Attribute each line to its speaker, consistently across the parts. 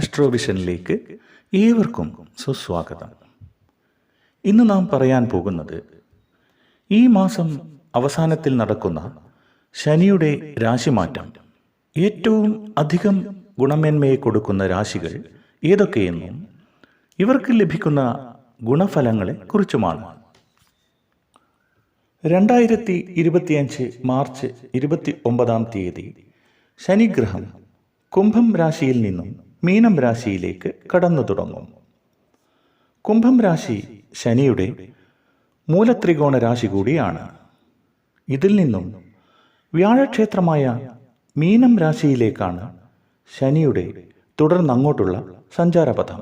Speaker 1: അസ്ട്രോവിഷനിലേക്ക് ഏവർക്കും സുസ്വാഗതം. ഇന്ന് നാം പറയാൻ പോകുന്നത് ഈ മാസം അവസാനത്തിൽ നടക്കുന്ന ശനിയുടെ രാശിമാറ്റം. ഏറ്റവും അധികം ഗുണമേന്മയെ കൊടുക്കുന്ന രാശികൾ ഏതൊക്കെയെന്നും ഇവർക്ക് ലഭിക്കുന്ന ഗുണഫലങ്ങളെ കുറിച്ചുമാണ്. രണ്ടായിരത്തി ഇരുപത്തിയഞ്ച് മാർച്ച് ഇരുപത്തി ഒമ്പതാം തീയതി ശനിഗ്രഹം കുംഭം രാശിയിൽ നിന്നും മീനം രാശിയിലേക്ക് കടന്നു തുടങ്ങും. കുംഭം രാശി ശനിയുടെ മൂലത്രികോണ രാശി കൂടിയാണ്. ഇതിൽ നിന്നും വ്യാഴക്ഷേത്രമായ മീനം രാശിയിലേക്കാണ് ശനിയുടെ തുടർന്നങ്ങോട്ടുള്ള സഞ്ചാരപഥം.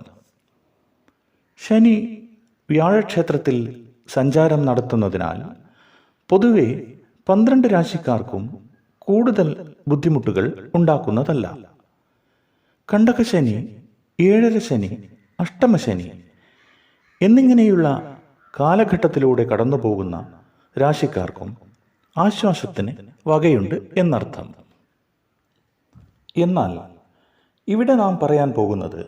Speaker 1: ശനി വ്യാഴക്ഷേത്രത്തിൽ സഞ്ചാരം നടത്തുന്നതിനാൽ പൊതുവെ പന്ത്രണ്ട് രാശിക്കാർക്കും കൂടുതൽ ബുദ്ധിമുട്ടുകൾ ഉണ്ടാക്കുന്നതല്ല. കണ്ടകശനി ഏഴര ശനി അഷ്ടമശനി എന്നിങ്ങനെയുള്ള കാലഘട്ടത്തിലൂടെ കടന്നു പോകുന്ന രാശിക്കാർക്കും ആശ്വാസത്തിന് വകയുണ്ട് എന്നർത്ഥം. എന്നാൽ ഇവിടെ നാം പറയാൻ പോകുന്നത്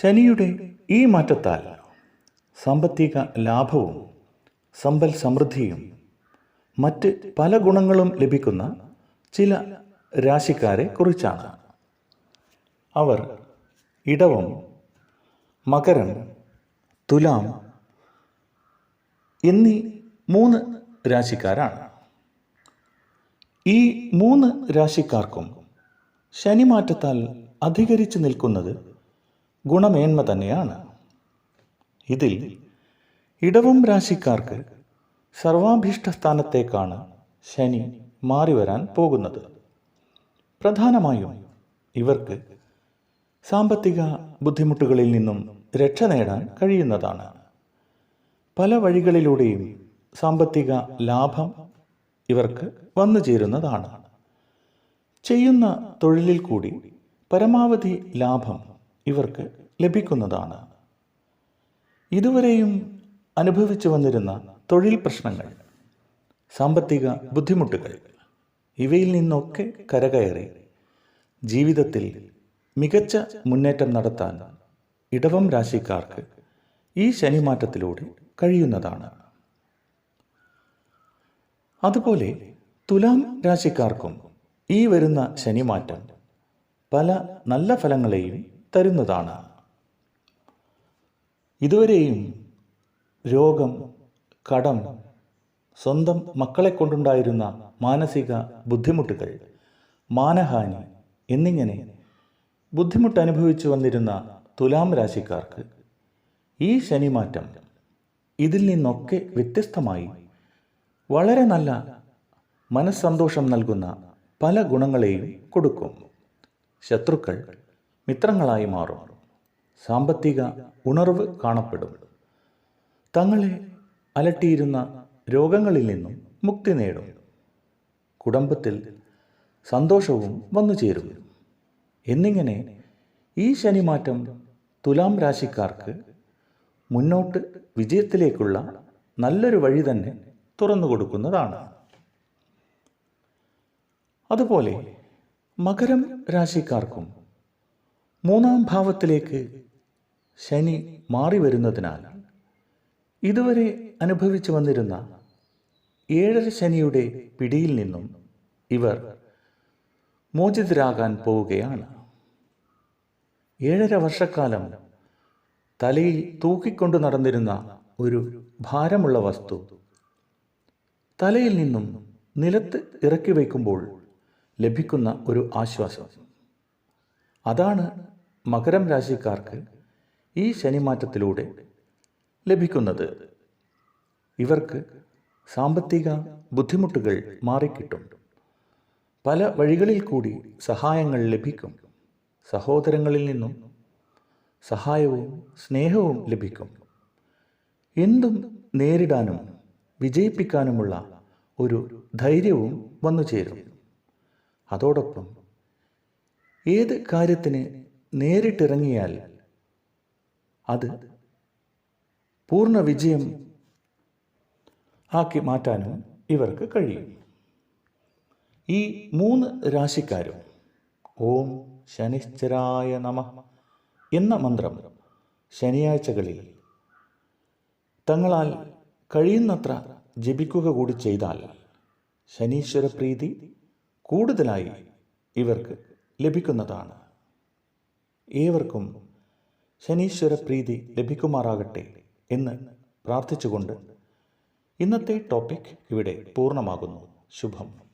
Speaker 1: ശനിയുടെ ഈ മാറ്റത്താൽ സാമ്പത്തിക ലാഭവും സമ്പൽ സമൃദ്ധിയും മറ്റ് പല ഗുണങ്ങളും ലഭിക്കുന്ന ചില രാശിക്കാരെ കുറിച്ചാണ്. അവർ ഇടവം മകരം തുലാം എന്നീ മൂന്ന് രാശിക്കാരാണ്. ഈ മൂന്ന് രാശിക്കാർക്കും ശനിമാറ്റത്താൽ അധികരിച്ചു നിൽക്കുന്നത് ഗുണമേന്മ തന്നെയാണ്. ഇതിൽ ഇടവം രാശിക്കാർക്ക് സർവാഭീഷ്ട സ്ഥാനത്തേക്കാണ് ശനി മാറി വരാൻ പോകുന്നത്. പ്രധാനമായും ഇവർക്ക് സാമ്പത്തിക ബുദ്ധിമുട്ടുകളിൽ നിന്നും രക്ഷ നേടാൻ കഴിയുന്നതാണ്. പല വഴികളിലൂടെയും സാമ്പത്തിക ലാഭം ഇവർക്ക് വന്നു ചേരുന്നതാണ്. ചെയ്യുന്ന തൊഴിലിൽ കൂടി പരമാവധി ലാഭം ഇവർക്ക് ലഭിക്കുന്നതാണ്. ഇതുവരെയും അനുഭവിച്ചു വന്നിരുന്ന തൊഴിൽ പ്രശ്നങ്ങൾ സാമ്പത്തിക ബുദ്ധിമുട്ടുകൾ ഇവയിൽ നിന്നൊക്കെ കരകയറി ജീവിതത്തിൽ മികച്ച മുന്നേറ്റം നടത്താൻ ഇടവം രാശിക്കാർക്ക് ഈ ശനിമാറ്റത്തിലൂടെ കഴിയുന്നതാണ്. അതുപോലെ തുലാം രാശിക്കാർക്കും ഈ വരുന്ന ശനിമാറ്റം പല നല്ല ഫലങ്ങളെയും തരുന്നതാണ്. ഇതുവരെയും രോഗം കടം സ്വന്തം മക്കളെ കൊണ്ടുണ്ടായിരുന്ന മാനസിക ബുദ്ധിമുട്ടുകൾ മാനഹാനി എന്നിങ്ങനെ ബുദ്ധിമുട്ട് അനുഭവിച്ചു വന്നിരുന്ന തുലാം രാശിക്കാർക്ക് ഈ ശനിമാറ്റം ഇതിൽ നിന്നൊക്കെ വ്യത്യസ്തമായി വളരെ നല്ല മനസ്സന്തോഷം നൽകുന്ന പല ഗുണങ്ങളെയും കൊടുക്കും. ശത്രുക്കൾ മിത്രങ്ങളായി മാറും. സാമ്പത്തിക ഉണർവ് കാണപ്പെടും. തങ്ങളെ അലട്ടിയിരുന്ന രോഗങ്ങളിൽ നിന്നും മുക്തി നേടും. കുടുംബത്തിൽ സന്തോഷവും വന്നു ചേരും എന്നിങ്ങനെ ഈ ശനിമാറ്റം തുലാം രാശിക്കാർക്ക് മുന്നോട്ട് വിജയത്തിലേക്കുള്ള നല്ലൊരു വഴി തന്നെ തുറന്നു കൊടുക്കുന്നതാണ്. അതുപോലെ മകരം രാശിക്കാർക്കും മൂന്നാം ഭാവത്തിലേക്ക് ശനി മാറി വരുന്നതിനാൽ ഇതുവരെ അനുഭവിച്ചു വന്നിരുന്ന ഏഴര ശനിയുടെ പിടിയിൽ നിന്നും ഇവർ മോചിതരാകാൻ പോവുകയാണ്. ഏഴര വർഷക്കാലം തലയിൽ തൂക്കിക്കൊണ്ടു നടന്നിരുന്ന ഒരു ഭാരമുള്ള വസ്തു. തലയിൽ നിന്നും നിലത്ത് ഇറക്കി വയ്ക്കുമ്പോൾ ലഭിക്കുന്ന ഒരു ആശ്വാസം. അതാണ് മകരം രാശിക്കാർക്ക് ഈ ശനിമാറ്റത്തിലൂടെ ലഭിക്കുന്നത്. ഇവർക്ക് സാമ്പത്തിക ബുദ്ധിമുട്ടുകൾ മാറിക്കിട്ടും. പല വഴികളിൽ കൂടി സഹായങ്ങൾ ലഭിക്കും. സഹോദരങ്ങളിൽ നിന്നും സഹായവും സ്നേഹവും ലഭിക്കും. എന്തും നേരിടാനും വിജയിപ്പിക്കാനുമുള്ള ഒരു ധൈര്യവും വന്നു ചേരും. അതോടൊപ്പം ഏത് കാര്യത്തിന് നേരിട്ടിറങ്ങിയാൽ അത് പൂർണ വിജയം ആക്കി മാറ്റാനും ഇവർക്ക് കഴിയും. ഈ മൂന്ന് രാശിക്കാരും ഓം ശനിശ്ചരായ നമ എന്ന മന്ത്രം ശനിയാഴ്ചകളിൽ തങ്ങളാൽ കഴിയുന്നത്ര ജപിക്കുക കൂടി ചെയ്താൽ ശനീശ്വര പ്രീതി കൂടുതലായി ഇവർക്ക് ലഭിക്കുന്നതാണ്. ഏവർക്കും ശനീശ്വര പ്രീതി ലഭിക്കുമാറാകട്ടെ എന്ന് പ്രാർത്ഥിച്ചുകൊണ്ട് ഇന്നത്തെ ടോപ്പിക് ഇവിടെ പൂർണമാകുന്നു. ശുഭം.